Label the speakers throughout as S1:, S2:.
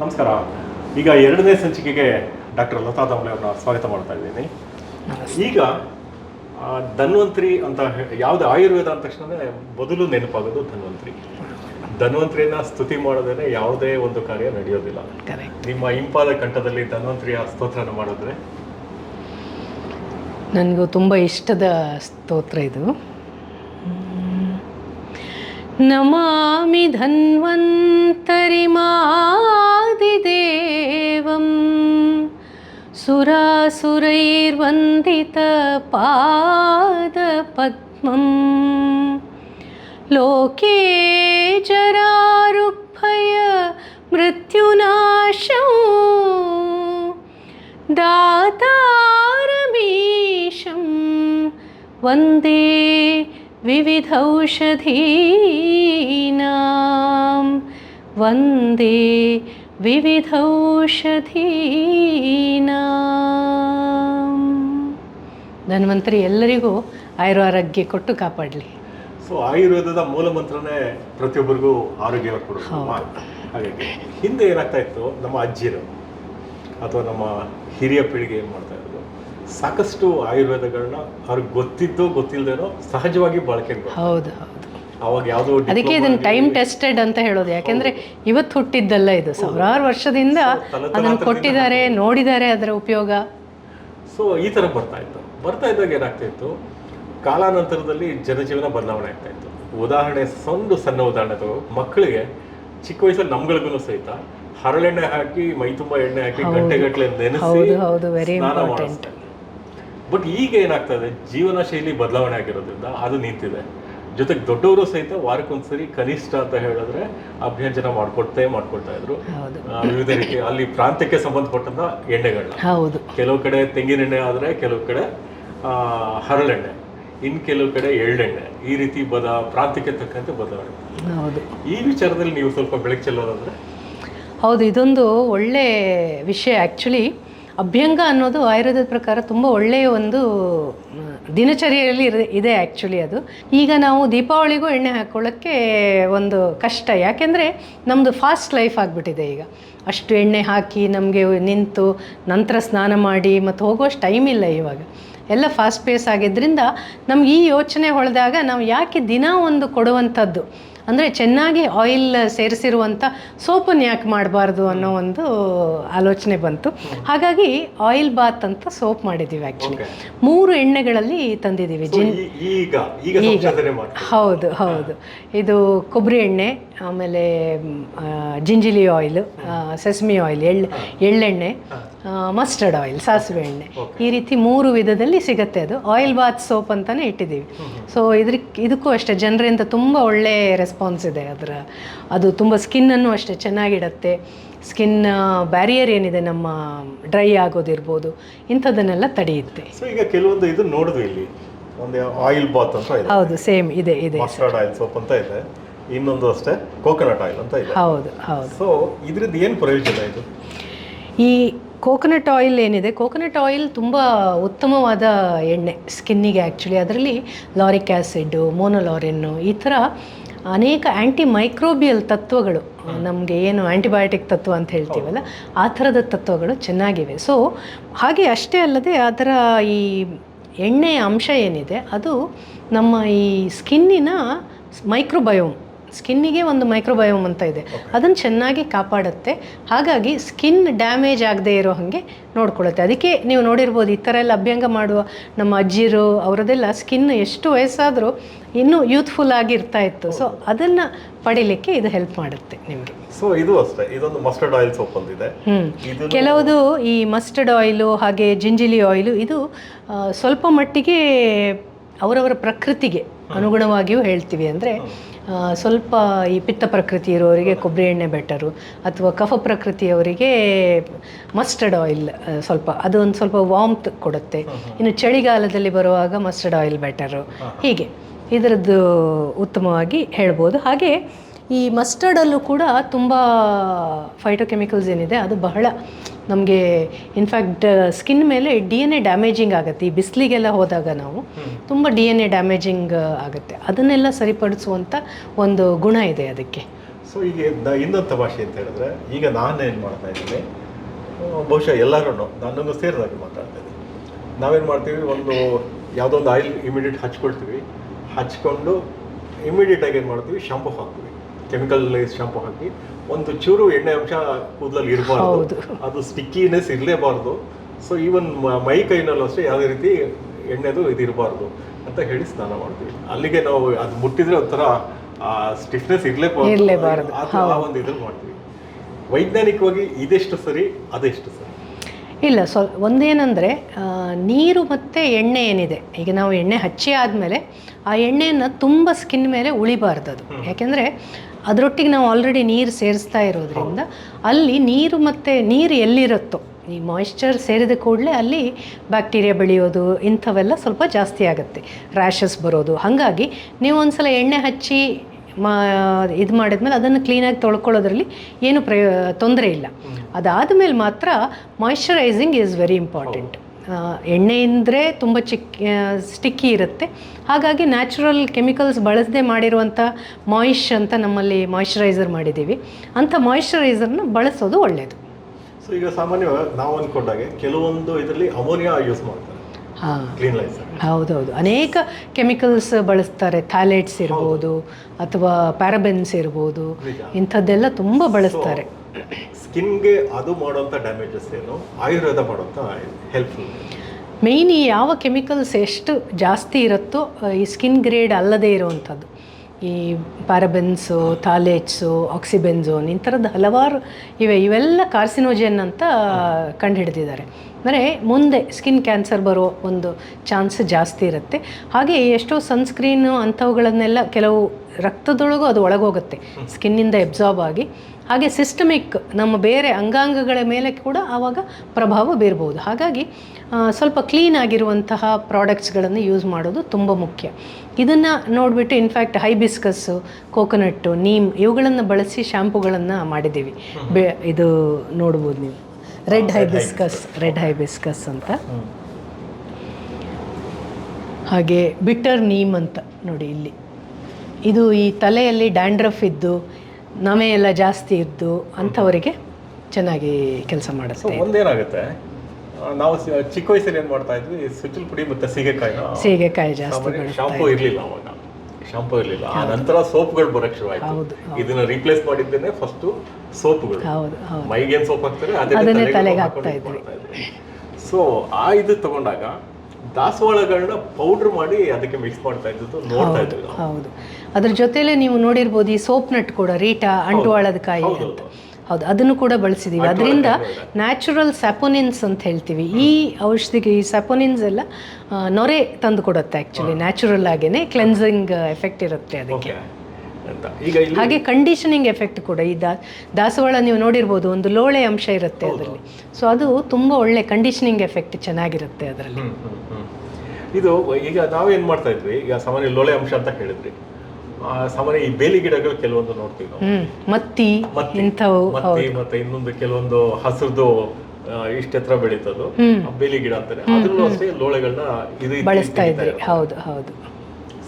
S1: ನಮಸ್ಕಾರ. ಈಗ ಎರಡನೇ ಸಂಚಿಕೆಗೆ ಡಾಕ್ಟರ್ ಲತಾ ದಾಮ್ಲೆ ಅವರನ್ನ ಸ್ವಾಗತ ಮಾಡ್ತಾ ಇದ್ದೀನಿ. ಈಗ ಧನ್ವಂತ್ರಿ ಅಂತ ಯಾವುದು ಆಯುರ್ವೇದ ಅಂದ ತಕ್ಷಣ ಮೊದಲು ನೆನಪಾಗೋದು ಧನ್ವಂತ್ರಿ. ಧನ್ವಂತ್ರಿಯನ್ನ ಸ್ತುತಿ ಮಾಡೋದೇ ಯಾವುದೇ ಒಂದು ಕಾರ್ಯ ನಡೆಯೋದಿಲ್ಲ. ನಿಮ್ಮ ಇಂಪಾದ ಕಂಠದಲ್ಲಿ ಧನ್ವಂತ್ರಿಯ ಸ್ತೋತ್ರನ ಮಾಡಿದ್ರೆ?
S2: ನನಗೂ ತುಂಬ ಇಷ್ಟದ ಸ್ತೋತ್ರ ಇದು. नमामि मामि धन्वन्तरिमादिदेवं सुरासुरैर्वन्दितपादपद्मं लोके चरारुभयमृत्युनाशौ दातारमीशं वन्दे विविधौषधीनां वन्दे ವಿವಿಧೌಷಧೀನಾಂ ಧನ್ವಂತರಿ ಎಲ್ಲರಿಗೂ ಆಯುರಾರೋಗ್ಯ ಕೊಟ್ಟು ಕಾಪಾಡಲಿ
S1: ಸೊ ಆಯುರ್ವೇದದ ಮೂಲ ಮಂತ್ರನೇ ಪ್ರತಿಯೊಬ್ಬರಿಗೂ ಆರೋಗ್ಯ ಕೊಡೋದು ಹಾಗಾಗಿ ಹಿಂದೆ ಏನಾಗ್ತಾ ಇತ್ತು ನಮ್ಮ ಅಜ್ಜಿರು ಅಥವಾ ನಮ್ಮ ಹಿರಿಯ ಪೀಳಿಗೆ ಏನು ಮಾಡ್ತಾ ಇದ್ರು ಸಾಕಷ್ಟು ಆಯುರ್ವೇದಗಳನ್ನ ಅವ್ರಿಗೆ ಗೊತ್ತಿದ್ದೋ ಗೊತ್ತಿಲ್ಲದೇನೋ ಸಹಜವಾಗಿ ಬಳಕೆ
S2: ಹೌದು ಹೌದು.
S1: ಅವಾಗ ಯಾವುದೋ
S2: ಅದಕ್ಕೆ ಇದನ್ನ ಟೈಮ್ ಟೆಸ್ಟೆಡ್ ಅಂತ ಹೇಳೋದು. ಯಾಕೆಂದ್ರೆ ಇವತ್ತು ಹುಟ್ಟಿದ್ದಲ್ಲ ಇದು. ಸಾವಿರಾರು ವರ್ಷದಿಂದ ಅದನ್ನು ಕೊಟ್ಟಿದ್ದಾರೆ ನೋಡಿದ್ದಾರೆ ಅದರ ಉಪಯೋಗ.
S1: ಸೊ ಈ ಥರ ಬರ್ತಾ ಇತ್ತು. ಬರ್ತಾ ಇದ್ದಾಗ ಏನಾಗ್ತಾ ಇತ್ತು ಕಾಲಾನಂತರದಲ್ಲಿ ಜನಜೀವನ ಬದಲಾವಣೆ ಆಗ್ತಾ ಇತ್ತು. ಉದಾಹರಣೆ ಸಣ್ಣ ಸಣ್ಣ ಉದಾಹರಣೆ ತಗೋ. ಮಕ್ಕಳಿಗೆ ಚಿಕ್ಕ ವಯಸ್ಸಲ್ಲಿ ನಮ್ಗಳಿಗೂ ಸಹಿತ ಹರಳೆಣ್ಣೆ ಹಾಕಿ ಮೈ ತುಂಬಾ ಎಣ್ಣೆ ಹಾಕಿ ಗಂಟೆಗಟ್ಟಲೆ ನೆನೆಸಿ
S2: ಹೌದು ಹೌದು. ವೆರಿ
S1: ಸ್ನಾನ ಮಾಡಿಸ್ತಾ ಬಟ್ ಈಗ ಏನಾಗ್ತಾ ಇದೆ ಜೀವನ ಶೈಲಿ ಬದಲಾವಣೆ ಆಗಿರೋದ್ರಿಂದ ಅದು ನಿಂತಿದೆ. ಜೊತೆಗೆ ದೊಡ್ಡವರು ಸಹಿತ ವಾರಕ್ಕೊಂದ್ಸರಿ ಕನಿಷ್ಠ ಅಂತ ಹೇಳಿದ್ರೆ ಅಭ್ಯಂಜನ ಮಾಡ್ಕೊಡ್ತೇ ಮಾಡ್ಕೊಳ್ತಾ ಇದ್ರು. ವಿವಿಧ ರೀತಿ ಅಲ್ಲಿ ಪ್ರಾಂತ್ಯಕ್ಕೆ ಸಂಬಂಧಪಟ್ಟಂತ ಎಣ್ಣೆಗಳನ್ನ
S2: ಹೌದು.
S1: ಕೆಲವು ಕಡೆ ತೆಂಗಿನ ಎಣ್ಣೆ ಆದರೆ ಕೆಲವು ಕಡೆ ಹರಳೆಣ್ಣೆ. ಇನ್ ಕೆಲವು ಕಡೆ ಎಳ್ಳೆಣ್ಣೆ. ಈ ರೀತಿ ಬದ ಪ್ರಾಂತ್ಯಕ್ಕೆ ತಕ್ಕಂತೆ ಬದಲಾವಣೆ.
S2: ಹೌದು.
S1: ಈ ವಿಚಾರದಲ್ಲಿ ನೀವು ಸ್ವಲ್ಪ ಬೆಳಕು ಚೆಲ್ಲೋದಂದ್ರೆ?
S2: ಹೌದು ಇದೊಂದು ಒಳ್ಳೆ ವಿಷಯ. ಆ್ಯಕ್ಚುಲಿ ಅಭ್ಯಂಗ ಅನ್ನೋದು ಆಯುರ್ವೇದದ ಪ್ರಕಾರ ತುಂಬ ಒಳ್ಳೆಯ ಒಂದು ದಿನಚರಿಯಲ್ಲಿ ಇದೆ ಆ್ಯಕ್ಚುಲಿ ಅದು. ಈಗ ನಾವು ದೀಪಾವಳಿಗೂ ಎಣ್ಣೆ ಹಾಕ್ಕೊಳ್ಳೋಕ್ಕೆ ಒಂದು ಕಷ್ಟ. ಯಾಕೆಂದರೆ ನಮ್ಮದು ಫಾಸ್ಟ್ ಲೈಫ್ ಆಗಿಬಿಟ್ಟಿದೆ ಈಗ. ಅಷ್ಟು ಎಣ್ಣೆ ಹಾಕಿ ನಮಗೆ ನಿಂತು ನಂತರ ಸ್ನಾನ ಮಾಡಿ ಮತ್ತು ಹೋಗೋಷ್ಟು ಟೈಮ್ ಇಲ್ಲ ಇವಾಗ. ಎಲ್ಲ ಫಾಸ್ಟ್ ಪೇಸ್ ಆಗಿದ್ದರಿಂದ ನಮ್ಗೆ ಈ ಯೋಚನೆ ಹೊಳೆದಾಗ ನಾವು ಯಾಕೆ ದಿನ ಒಂದು ಕೊಡುವಂಥದ್ದು? ಅಂದರೆ ಚೆನ್ನಾಗಿ ಆಯಿಲ್ ಸೇರಿಸಿರುವಂಥ ಸೋಪನ್ನು ಯಾಕೆ ಮಾಡಬಾರ್ದು ಅನ್ನೋ ಒಂದು ಆಲೋಚನೆ ಬಂತು. ಹಾಗಾಗಿ ಆಯಿಲ್ ಬಾತ್ ಅಂತ ಸೋಪ್ ಮಾಡಿದ್ದೀವಿ ಆ್ಯಕ್ಚುಲಿ ಮೂರು ಎಣ್ಣೆಗಳಲ್ಲಿ ತಂದಿದ್ದೀವಿ
S1: ಜಿನ್ ಈಗ
S2: ಹೌದು ಹೌದು. ಇದು ಕೊಬ್ಬರಿ ಎಣ್ಣೆ ಆಮೇಲೆ ಜಿಂಜಿಲಿ ಆಯಿಲ್ ಸೆಸ್ಮಿ ಆಯಿಲ್ ಎಳ್ಳು ಎಳ್ಳೆಣ್ಣೆ ಮಸ್ಟರ್ಡ್ ಆಯಿಲ್ ಸಾಸಿವೆ ಎಣ್ಣೆ. ಈ ರೀತಿ ಮೂರು ವಿಧದಲ್ಲಿ ಸಿಗುತ್ತೆ ಅದು. ಆಯಿಲ್ ಬಾತ್ ಸೋಪ್ ಅಂತಲೇ ಇಟ್ಟಿದ್ದೀವಿ ಸೊ ಇದ್ರ ಇದಕ್ಕೂ ಅಷ್ಟೇ. ಜನರಿಂದ ತುಂಬ ಒಳ್ಳೆ ರೆಸ್ಪಾನ್ಸ್ ಇದೆ ಅದರ. ಅದು ತುಂಬ ಸ್ಕಿನ್ನನ್ನು ಅಷ್ಟೇ ಚೆನ್ನಾಗಿಡತ್ತೆ. ಸ್ಕಿನ್ ಬ್ಯಾರಿಯರ್ ಏನಿದೆ ನಮ್ಮ ಡ್ರೈ ಆಗೋದಿರ್ಬೋದು. ಇಂಥದ್ದನ್ನೆಲ್ಲ ತಡೆಯುತ್ತೆ.
S1: ಸೊ ಈಗ ಕೆಲವೊಂದು ಇದು ನೋಡಿದ್ವಿ ಇಲ್ಲಿ. ಒಂದು ಆಯಿಲ್ ಬಾತ್ ಅಂತ ಇದೆ.
S2: ಹೌದು ಸೇಮ್ ಇದೆ ಇದೆ.
S1: ಮಸ್ಟರ್ಡ್ ಆಯಿಲ್ ಸೋಪ್ ಅಂತ ಇದೆ. ಇನ್ನೊಂದು ಅಷ್ಟೇ ಕೋಕೋನಟ್ ಆಯಿಲ್ ಅಂತ ಇದೆ.
S2: ಹೌದು ಹೌದು.
S1: ಸೊ ಇದ್ರದ್ದು ಏನು ಪ್ರಯೋಜನ ಇದು?
S2: ಈ ಕೋಕೋನಟ್ ಆಯಿಲ್ ಏನಿದೆ ಕೋಕೋನಟ್ ಆಯಿಲ್ ತುಂಬ ಉತ್ತಮವಾದ ಎಣ್ಣೆ ಸ್ಕಿನ್ನಿಗೆ ಆ್ಯಕ್ಚುಲಿ ಅದರಲ್ಲಿ ಲಾರಿಕ್ ಆ್ಯಸಿಡ್ಡು ಮೋನೋಲಾರಿನ್ನು ಈ ಥರ ಅನೇಕ ಆ್ಯಂಟಿ ಮೈಕ್ರೋಬಿಯಲ್ ತತ್ವಗಳು, ನಮಗೆ ಏನು ಆ್ಯಂಟಿಬಯೋಟಿಕ್ ತತ್ವ ಅಂತ ಹೇಳ್ತೀವಲ್ಲ, ಆ ಥರದ ತತ್ವಗಳು ಚೆನ್ನಾಗಿವೆ. ಸೊ ಹಾಗೆ ಅಷ್ಟೇ ಅಲ್ಲದೆ ಅದರ ಈ ಎಣ್ಣೆಯ ಅಂಶ ಏನಿದೆ, ಅದು ನಮ್ಮ ಈ ಸ್ಕಿನ್ನಿನ ಮೈಕ್ರೋಬಯೋಮ್ ಸ್ಕಿನ್ನಿಗೆ ಒಂದು ಮೈಕ್ರೋಬಯೋಮ್ ಅಂತ ಇದೆ. ಅದನ್ನು ಚೆನ್ನಾಗಿ ಕಾಪಾಡುತ್ತೆ. ಹಾಗಾಗಿ ಸ್ಕಿನ್ ಡ್ಯಾಮೇಜ್ ಆಗದೆ ಇರೋ ಹಾಗೆ ನೋಡ್ಕೊಳ್ಳುತ್ತೆ. ಅದಕ್ಕೆ ನೀವು ನೋಡಿರ್ಬೋದು ಈ ಥರ ಎಲ್ಲ ಅಭ್ಯಂಗ ಮಾಡುವ ನಮ್ಮ ಅಜ್ಜಿರು ಅವರದೆಲ್ಲ ಸ್ಕಿನ್ ಎಷ್ಟು ವಯಸ್ಸಾದರೂ ಇನ್ನೂ ಯೂತ್ಫುಲ್ ಆಗಿ ಇರ್ತಾ ಇತ್ತು ಸೊ ಅದನ್ನು ಪಡಿಲಿಕ್ಕೆ ಇದು ಹೆಲ್ಪ್ ಮಾಡುತ್ತೆ ನಿಮಗೆ.
S1: ಸೊ ಇದು ಅಷ್ಟೇ. ಇದೊಂದು ಮಸ್ಟರ್ಡ್ ಆಯಿಲ್ ಸೋಪ್ ಒಂದಿದೆ
S2: ಕೆಲವುದು ಈ ಮಸ್ಟರ್ಡ್ ಆಯಿಲು ಹಾಗೆ ಜಿಂಜಿಲಿ ಆಯಿಲು ಇದು ಸ್ವಲ್ಪ ಮಟ್ಟಿಗೆ ಅವರವರ ಪ್ರಕೃತಿಗೆ ಅನುಗುಣವಾಗಿಯೂ ಹೇಳ್ತೀವಿ ಅಂದರೆ ಸ್ವಲ್ಪ ಈ ಪಿತ್ತ ಪ್ರಕೃತಿ ಇರೋರಿಗೆ ಕೊಬ್ಬರಿ ಎಣ್ಣೆ ಬೆಟರು ಅಥವಾ ಕಫ ಪ್ರಕೃತಿಯವರಿಗೆ ಮಸ್ಟರ್ಡ್ ಆಯಿಲ್ ಸ್ವಲ್ಪ ಅದು ಒಂದು ಸ್ವಲ್ಪ ವಾಮ್ತ್ ಕೊಡುತ್ತೆ. ಇನ್ನು ಚಳಿಗಾಲದಲ್ಲಿ ಬರುವಾಗ ಮಸ್ಟರ್ಡ್ ಆಯಿಲ್ ಬೆಟರು ಹೀಗೆ. ಇದರದ್ದು ಉತ್ತಮವಾಗಿ ಹೇಳ್ಬೋದು. ಹಾಗೆ ಈ ಮಸ್ಟರ್ಡಲ್ಲೂ ಕೂಡ ತುಂಬ ಫೈಟೋಕೆಮಿಕಲ್ಸ್ ಏನಿದೆ ಅದು ಬಹಳ ನಮಗೆ ಇನ್ಫ್ಯಾಕ್ಟ್ ಸ್ಕಿನ್ ಮೇಲೆ ಡಿ ಎನ್ ಎ ಡ್ಯಾಮೇಜಿಂಗ್ ಆಗುತ್ತೆ. ಈ ಬಿಸಿಲಿಗೆಲ್ಲ ಹೋದಾಗ ನಾವು ತುಂಬ ಡಿ ಎನ್ ಎ ಡ್ಯಾಮೇಜಿಂಗ್ ಆಗುತ್ತೆ. ಅದನ್ನೆಲ್ಲ ಸರಿಪಡಿಸುವಂಥ ಒಂದು ಗುಣ ಇದೆ ಅದಕ್ಕೆ.
S1: ಸೊ ಈಗ ಇನ್ನೊಂದು ಭಾಷೆ ಅಂತ ಹೇಳಿದ್ರೆ ಈಗ ನಾನು ಏನು ಮಾಡ್ತಾ ಇದ್ದೀನಿ ಬಹುಶಃ ಎಲ್ಲರೂ ನನ್ನನ್ನು ಸೇರಿದಾಗ ಮಾತಾಡ್ತಾ ಇದ್ದೀನಿ. ನಾವೇನು ಮಾಡ್ತೀವಿ ಒಂದು ಯಾವುದೋ ಒಂದು ಆಯಿಲ್ ಇಮಿಡಿಯೇಟ್ ಹಚ್ಕೊಳ್ತೀವಿ. ಹಚ್ಕೊಂಡು ಇಮಿಡಿಯೇಟಾಗಿ ಏನು ಮಾಡ್ತೀವಿ ಶಾಂಪು ಹಾಕ್ತೀವಿ. ಕೆಮಿಕಲ್ ಶಾಂಪು ಹಾಕಿ ಒಂದು ಚೂರು ಎಣ್ಣೆ ಅಂಶ ಕೂದಲಲ್ಲಿ ಇರಬಾರ್ದು. ಅದು ಸ್ಟಿಕ್ಕಿನೆಸ್ ಇರಲೇಬಾರ್ದು. ಸೊ ಈವನ್ ಮೈ ಕೈನಲ್ಲೂ ಅಷ್ಟೇ ಯಾವುದೇ ರೀತಿ ಎಣ್ಣೆದು ಇದು ಇರಬಾರ್ದು ಅಂತ ಹೇಳಿ ಸ್ನಾನ ಮಾಡ್ತೀವಿ. ಅಲ್ಲಿಗೆ ನಾವು ಅದು ಮುಟ್ಟಿದ್ರೆ ಒಂಥರ ಸ್ಟಿಫ್ನೆಸ್ ಇರಲೇಬಾರ್ದು.
S2: ಇರ್ಲೇಬಾರ್ದು,
S1: ಆ ಒಂದು ಇದನ್ನು ಮಾಡ್ತೀವಿ. ವೈಜ್ಞಾನಿಕವಾಗಿ ಇದೆಷ್ಟು ಸರಿ ಅದೆಷ್ಟು ಸರಿ?
S2: ಇಲ್ಲ ಸೊ ಒಂದೇನೆಂದರೆ ನೀರು ಮತ್ತು ಎಣ್ಣೆ ಏನಿದೆ? ಈಗ ನಾವು ಎಣ್ಣೆ ಹಚ್ಚಿ ಆದಮೇಲೆ ಆ ಎಣ್ಣೆಯನ್ನು ತುಂಬ ಸ್ಕಿನ್ ಮೇಲೆ ಉಳಿಬಾರ್ದು ಅದು. ಯಾಕೆಂದರೆ ಅದರೊಟ್ಟಿಗೆ ನಾವು ಆಲ್ರೆಡಿ ನೀರು ಸೇರಿಸ್ತಾ ಇರೋದ್ರಿಂದ ಅಲ್ಲಿ ನೀರು ಮತ್ತು ನೀರು ಎಲ್ಲಿರುತ್ತೋ ಈ ಮಾಯಿಶ್ಚರ್ ಸೇರಿದ ಕೂಡಲೇ ಅಲ್ಲಿ ಬ್ಯಾಕ್ಟೀರಿಯಾ ಬೆಳೆಯೋದು ಇಂಥವೆಲ್ಲ ಸ್ವಲ್ಪ ಜಾಸ್ತಿ ಆಗುತ್ತೆ. ರ್ಯಾಷಸ್ ಬರೋದು. ಹಾಗಾಗಿ ನೀವು ಒಂದ್ಸಲ ಎಣ್ಣೆ ಹಚ್ಚಿ ಮಾ ಇದು ಮಾಡಿದ್ಮೇಲೆ ಅದನ್ನು ಕ್ಲೀನಾಗಿ ತೊಳ್ಕೊಳ್ಳೋದ್ರಲ್ಲಿ ಏನು ಪ್ರಯೋ ತೊಂದರೆ ಇಲ್ಲ. ಅದಾದ ಮೇಲೆ ಮಾತ್ರ ಮಾಯಿಶ್ಚರೈಸಿಂಗ್ ಈಸ್ ವೆರಿ ಇಂಪಾರ್ಟೆಂಟ್ ಎಣ್ಣೆ ಅಂದರೆ ತುಂಬ ಚಿಕ್ಕ ಸ್ಟಿಕ್ಕಿ ಇರುತ್ತೆ. ಹಾಗಾಗಿ ನ್ಯಾಚುರಲ್ ಕೆಮಿಕಲ್ಸ್ ಬಳಸದೆ ಮಾಡಿರುವಂಥ ಮಾಯಿಶ್ ಅಂತ ನಮ್ಮಲ್ಲಿ ಮಾಯಿಶ್ಚರೈಸರ್ ಮಾಡಿದ್ದೀವಿ. ಅಂಥ ಮಾಯಿಶ್ಚರೈಸರ್ನ ಬಳಸೋದು ಒಳ್ಳೆಯದು
S1: ಸೊ ಈಗ ಸಾಮಾನ್ಯವಾಗಿ ನಾವು ಅಂದ್ಕೊಂಡಾಗೆ ಕೆಲವೊಂದು ಇದರಲ್ಲಿ ಅಮೋನಿಯಾ ಯೂಸ್ ಮಾಡ್ತಾರೆ.
S2: ಹಾಂ. ಹೌದೌದು. ಅನೇಕ ಕೆಮಿಕಲ್ಸ್ ಬಳಸ್ತಾರೆ. ಥ್ಯಾಲೆಟ್ಸ್ ಇರ್ಬೋದು ಅಥವಾ ಪ್ಯಾರಬೆನ್ಸ್ ಇರ್ಬೋದು. ಇಂಥದ್ದೆಲ್ಲ ತುಂಬ ಬಳಸ್ತಾರೆ.
S1: ಸ್ಕಿನ್ಗೆ ಅದು ಮಾಡುವಂಥ ಡ್ಯಾಮೇಜಸ್ ಏನು? ಆಯುರ್ವೇದ ಮಾಡುವಂಥ ಹೆಲ್ಪ್ಫುಲ್
S2: ಮೇಯ್ನ್ ಈ ಯಾವ ಕೆಮಿಕಲ್ಸ್ ಎಷ್ಟು ಜಾಸ್ತಿ ಇರುತ್ತೋ ಈ ಸ್ಕಿನ್ ಗ್ರೇಡ್ ಅಲ್ಲದೇ ಇರುವಂಥದ್ದು. ಈ ಪ್ಯಾರಬೆನ್ಸು ಥಾಲೇಟ್ಸು ಆಕ್ಸಿಬೆನ್ಝೋನ್ ಥರದ್ದು ಹಲವಾರು ಇವೆ. ಇವೆಲ್ಲ ಕಾರ್ಸಿನೋಜೆನ್ ಅಂತ ಕಂಡುಹಿಡಿದಿದ್ದಾರೆ. ಅಂದರೆ ಮುಂದೆ ಸ್ಕಿನ್ ಕ್ಯಾನ್ಸರ್ ಬರೋ ಒಂದು ಚಾನ್ಸ್ ಜಾಸ್ತಿ ಇರುತ್ತೆ. ಹಾಗೆ ಎಷ್ಟೋ ಸನ್ಸ್ಕ್ರೀನು ಅಂಥವುಗಳನ್ನೆಲ್ಲ ಕೆಲವು ರಕ್ತದೊಳಗೂ ಅದು ಒಳಗೋಗುತ್ತೆ. ಸ್ಕಿನ್ನಿಂದ ಎಬ್ಸಾರ್ಬ್ ಆಗಿ. ಹಾಗೆ ಸಿಸ್ಟಮಿಕ್ ನಮ್ಮ ಬೇರೆ ಅಂಗಾಂಗಗಳ ಮೇಲೆ ಕೂಡ ಆವಾಗ ಪ್ರಭಾವ ಬೀರ್ಬೋದು. ಹಾಗಾಗಿ ಸ್ವಲ್ಪ ಕ್ಲೀನ್ ಆಗಿರುವಂತಹ ಪ್ರಾಡಕ್ಟ್ಸ್ಗಳನ್ನು ಯೂಸ್ ಮಾಡೋದು ತುಂಬ ಮುಖ್ಯ. ಇದನ್ನು ನೋಡಿಬಿಟ್ಟು ಇನ್ಫ್ಯಾಕ್ಟ್ ಹೈಬಿಸ್ಕಸ್ಸು ಕೋಕೋನಟ್ಟು ನೀಮ್ ಇವುಗಳನ್ನು ಬಳಸಿ ಶ್ಯಾಂಪುಗಳನ್ನು ಮಾಡಿದ್ದೀವಿ. ಬೆ ಇದು ನೋಡ್ಬೋದು ನೀವು. ರೆಡ್ ಹೈಬಿಸ್ಕಸ್ ರೆಡ್ ಹೈಬಿಸ್ಕಸ್ ಅಂತ. ಹಾಗೆ ಬಿಟ್ಟರ್ ನೀಮ್ ಅಂತ ನೋಡಿ ಇಲ್ಲಿ. ಇದು ಈ ತಲೆಯಲ್ಲಿ ಡ್ಯಾಂಡ್ರಫ್ ಇದ್ದು ನಮೆ ಎಲ್ಲ ಜಾಸ್ತಿ ಇದ್ದು ಅಂಥವರಿಗೆ ಚೆನ್ನಾಗಿ ಕೆಲಸ
S1: ಸೊ
S2: ಮಾಡುತ್ತೆ.
S1: ಒಂದೇನಾಗುತ್ತೆ? ನಾವು ಚಿಕ್ಕ ವಯಸ್ಸಲ್ಲಿ ಏನು ಮಾಡ್ತಾ ಇದ್ವಿ? ಸುಚ್ಚಲ್ ಪುಡಿ ಮತ್ತು ಸೀಗೆಕಾಯಿ
S2: ಸೀಗೆಕಾಯಿ ಜಾಸ್ತಿ
S1: ಶಾಂಪು ಇರಲಿಲ್ಲ ಅವಾಗ. ಶಾಂಪೂ ಇರಲಿಲ್ಲ. ಆ ನಂತರ ಸೋಪ್ಗಳು ಬರಕ್ಕೆ ಶುರು
S2: ಹೌದು,
S1: ಇದನ್ನ ರೀಪ್ಲೇಸ್ ಮಾಡಿದ್ದೇನೆ ಫಸ್ಟ್ ಸೋಪ್ಗಳು.
S2: ಹೌದು
S1: ಏನು ಸೋಪ್ ಹಾಕ್ತಾರೆ?
S2: ಅದನ್ನೇ ತಲೆಗೆ ಹಾಕ್ತಾ
S1: ಇದು ಇದ್ವಿ. ಸೊ ಆ ಇದು ತಗೊಂಡಾಗ ದಾಸವಾಳಗಳನ್ನ ಪೌಡರ್ ಮಾಡಿ ಅದಕ್ಕೆ ಮಿಕ್ಸ್ ಮಾಡ್ತಾ ಇದ್ದದ್ದು ನೋಡ್ತಾ ಇದ್ವಿ
S2: ಹೌದು. ಅದ್ರ ಜೊತೆಲೆ ನೀವು ನೋಡಿರ್ಬೋದು ಈ ಸೋಪ್ ನಟ್ ಕೂಡ ರೀಟಾ ಅಂಟುವಾಳದ ಕಾಯಿ ಅಂತ. ಹೌದು ಅದನ್ನು ಕೂಡ ಬಳಸಿದ್ದೀವಿ ಅದರಿಂದ ನ್ಯಾಚುರಲ್ ಸ್ಯಾಪೋನಿನ್ಸ್ ಅಂತ ಹೇಳ್ತೀವಿ. ಈ ಔಷಧಿಗೆ ಈ ಸ್ಯಾಪೋನಿನ್ಸ್ ಎಲ್ಲ ನೊರೆ ತಂದು ಕೊಡುತ್ತೆ ಆ್ಯಕ್ಚುಲಿ ನ್ಯಾಚುರಲ್ ಆಗೇನೆ ಕ್ಲೆನ್ಸಿಂಗ್ ಎಫೆಕ್ಟ್ ಇರುತ್ತೆ ಅದಕ್ಕೆ. ಹಾಗೆ ಕಂಡೀಷನಿಂಗ್ ಎಫೆಕ್ಟ್ ಕೂಡ ಈ ದಾ ದಾಸವಾಳ ನೀವು ನೋಡಿರ್ಬೋದು ಒಂದು ಲೋಳೆ ಅಂಶ ಇರುತ್ತೆ ಅದರಲ್ಲಿ. ಸೊ ಅದು ತುಂಬ ಒಳ್ಳೆ ಕಂಡೀಷನಿಂಗ್ ಎಫೆಕ್ಟ್ ಚೆನ್ನಾಗಿರುತ್ತೆ ಅದರಲ್ಲಿ.
S1: ಇದು ಈಗ ನಾವೇನ್ ಮಾಡ್ತಾ ಇದ್ವಿ? ಈಗ ಸಾಮಾನ್ಯ ಲೋಳೆ ಅಂಶ ಅಂತ ಹೇಳಿದ್ರಿ. ಸಾಮಾನ್ಯ ಈ ಬೇಲಿ ಗಿಡಗಳು ಕೆಲವೊಂದು ನೋಡ್ತೀವಿ ನಾವು.
S2: ಮತ್ತಿ
S1: ಮತ್ತಿ
S2: ಇಂಥವು
S1: ಮತ್ತಿ ಮತ್ತೆ ಇನ್ನೊಂದು ಕೆಲವೊಂದು ಹಸಿರ್ದು ಇಷ್ಟೆತ್ರ ಬೆಳೀತದ್ದು ಬೆಳೀತದು. ಬೇಲಿ ಗಿಡ ಅಂತಾರೆ. ಅದ್ರಲ್ಲೂ ಅಷ್ಟೇ ಲೋಳೆಗಳನ್ನ ಇದು
S2: ಬಳಸ್ತಾ
S1: ತೆಗಿತಾ
S2: ಹೌದು ಹೌದು.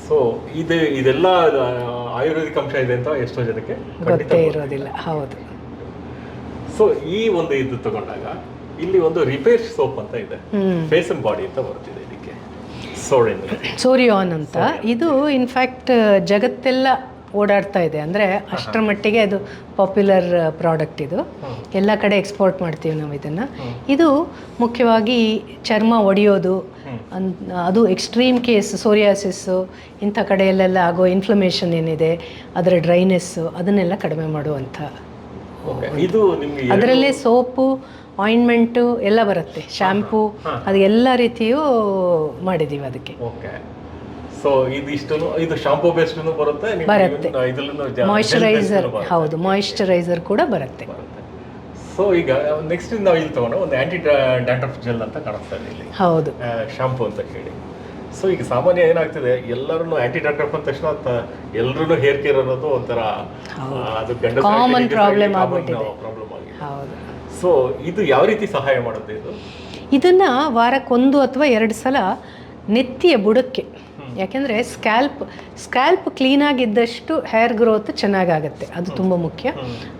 S1: ಸೊ ಇದು ಇದೆಲ್ಲ ಆಯುರ್ವೇದಿಕ್ ಅಂಶ ಇದೆ ಅಂತ ಎಷ್ಟೋ ಜನಕ್ಕೆ ಖಂಡಿತ
S2: ಗೊತ್ತೇ ಇರೋದಿಲ್ಲ. ಹೌದು.
S1: ಸೊ ಈ ಒಂದು ಇದು ತಗೊಂಡಾಗ ಇಲ್ಲಿ ಒಂದು ರಿಪೇರ್ ಸೋಪ್ ಅಂತ ಇದೆ. ಫೇಸ್ ಅಂಡ್ ಬಾಡಿ ಅಂತ ಬರ್ತಿದೆ ಸೋರಿನ್
S2: ಸೋರಿಯಾನ್ ಅಂತ. ಇದು ಇನ್ಫ್ಯಾಕ್ಟ್ ಜಗತ್ತೆಲ್ಲ ಓಡಾಡ್ತಾ ಇದೆ. ಅಂದರೆ ಅಷ್ಟರ ಮಟ್ಟಿಗೆ ಅದು ಪಾಪ್ಯುಲರ್ ಪ್ರಾಡಕ್ಟ್ ಇದು. ಎಲ್ಲ ಕಡೆ ಎಕ್ಸ್ಪೋರ್ಟ್ ಮಾಡ್ತೀವಿ ನಾವು ಇದನ್ನು. ಇದು ಮುಖ್ಯವಾಗಿ ಚರ್ಮ ಒಡೆಯೋದು. ಅನ್ ಅದು ಎಕ್ಸ್ಟ್ರೀಮ್ ಕೇಸ್ ಸೋರಿಯಾಸಿಸ್ಸು ಇಂಥ ಕಡೆಯಲ್ಲೆಲ್ಲ ಆಗೋ ಇನ್ಫ್ಲಮೇಷನ್ ಏನಿದೆ ಅದರ ಡ್ರೈನೆಸ್ಸು ಅದನ್ನೆಲ್ಲ ಕಡಿಮೆ ಮಾಡುವಂಥ ಅದರಲ್ಲೇ ಸೋಪು ಆಯಿಂಟ್ಮೆಂಟು ಎಲ್ಲ ಬರುತ್ತೆ. ಶ್ಯಾಂಪೂ ಅದು ಎಲ್ಲ ರೀತಿಯೂ ಮಾಡಿದ್ದೀವಿ ಅದಕ್ಕೆ.
S1: ಓಕೆ. ಸೊ ಇದಿಷ್ಟು ಇದು ಶಾಂಪೂ ಬೇಸ್ಡ್ ಬರುತ್ತೆ
S2: ಬರುತ್ತೆ. ಮಾಯಿಶ್ಚರೈಸರ್. ಹೌದು ಮಾಯಿಶ್ಚರೈಸರ್ ಕೂಡ ಬರುತ್ತೆ.
S1: ಬರುತ್ತೆ. ಸೊ ಈಗ ನೆಕ್ಸ್ಟ್ ನಾವು ಇಲ್ಲಿ ತಗೊಂಡು ಒಂದು ಆ್ಯಂಟಿ ಡ್ಯಾಂಡ್ರಫ್ ಜೆಲ್ ಅಂತ ಕಾಣಿಸ್ತಾ ಇದೆ ಇಲ್ಲಿ.
S2: ಹೌದು.
S1: ಶಾಂಪೂ ಅಂತ ಹೇಳಿ. ಸೊ ಈಗ ಸಾಮಾನ್ಯ ಏನಾಗ್ತಿದೆ ಎಲ್ಲರೂ ಆ್ಯಂಟಿ ಡ್ಯಾಂಡ್ರಫ್ ಅಂದ ತಕ್ಷಣ ಎಲ್ಲರೂ ಹೇರ್ ಕೇರ್ ಅನ್ನೋದು ಒಂಥರ ಅದು ಗಂಡ
S2: ಆಗ್ಬಿಟ್ಟಿದೆ.
S1: ಪ್ರಾಬ್ಲಮ್ ಆಗಿದೆ.
S2: ಹೌದು.
S1: ಸೊ ಇದು ಯಾವ ರೀತಿ ಸಹಾಯ ಮಾಡುತ್ತೆ ಇದು?
S2: ಇದನ್ನು ವಾರಕ್ಕೊಂದು ಅಥವಾ ಎರಡು ಸಲ ನೆತ್ತಿಯ ಬುಡಕ್ಕೆ. ಯಾಕೆಂದರೆ ಸ್ಕ್ಯಾಲ್ಪ್ ಸ್ಕ್ಯಾಲ್ಪ್ ಕ್ಲೀನಾಗಿದ್ದಷ್ಟು ಹೇರ್ ಗ್ರೋತ್ ಚೆನ್ನಾಗಾಗತ್ತೆ. ಅದು ತುಂಬ ಮುಖ್ಯ.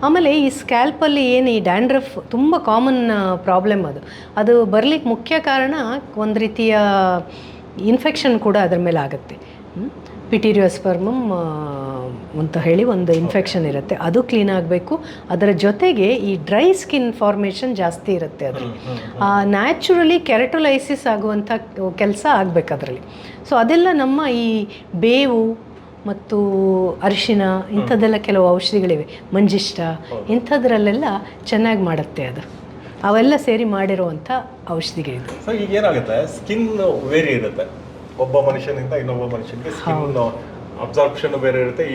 S2: ಆಮೇಲೆ ಈ ಸ್ಕ್ಯಾಲ್ಪಲ್ಲಿ ಏನು ಈ ಡ್ಯಾಂಡ್ರಫ್ ತುಂಬ ಕಾಮನ್ ಪ್ರಾಬ್ಲಮ್ ಅದು. ಅದು ಬರಲಿಕ್ಕೆ ಮುಖ್ಯ ಕಾರಣ ಒಂದು ರೀತಿಯ ಇನ್ಫೆಕ್ಷನ್ ಕೂಡ ಅದರ ಮೇಲೆ ಆಗುತ್ತೆ. ಪಿಟೀರಿಯೋಸ್ಪರ್ಮಮ್ ಅಂತ ಹೇಳಿ ಒಂದು ಇನ್ಫೆಕ್ಷನ್ ಇರುತ್ತೆ. ಅದು ಕ್ಲೀನ್ ಆಗಬೇಕು. ಅದರ ಜೊತೆಗೆ ಈ ಡ್ರೈ ಸ್ಕಿನ್ ಫಾರ್ಮೇಷನ್ ಜಾಸ್ತಿ ಇರುತ್ತೆ ಅದರಲ್ಲಿ. ನ್ಯಾಚುರಲಿ ಕೆರಟೊಲೈಸಿಸ್ ಆಗುವಂಥ ಕೆಲಸ ಆಗಬೇಕು ಅದರಲ್ಲಿ. ಸೊ ಅದೆಲ್ಲ ನಮ್ಮ ಈ ಬೇವು ಮತ್ತು ಅರಿಶಿನ ಇಂಥದ್ದೆಲ್ಲ ಕೆಲವು ಔಷಧಿಗಳಿವೆ. ಮಂಜಿಷ್ಟ ಇಂಥದ್ರಲ್ಲೆಲ್ಲ ಚೆನ್ನಾಗಿ ಮಾಡುತ್ತೆ ಅದು. ಅವೆಲ್ಲ ಸೇರಿ ಮಾಡಿರುವಂಥ
S1: ಔಷಧಿಗಳಿವೆ ಈಗ ಏನಾಗುತ್ತೆ? ಸ್ಕಿನ್ ವೇರಿ ಇರುತ್ತೆ. ಒಬ್ಬ ಮನುಷ್ಯನಿಂದ ಇನ್ನೊಬ್ಬ ಮನುಷ್ಯನಿಗೆ ಸ್ಕಿನ್ ಅಬ್ಸಾರ್ಪ್ಷನ್ ಬೇರೆ ಇರುತ್ತೆ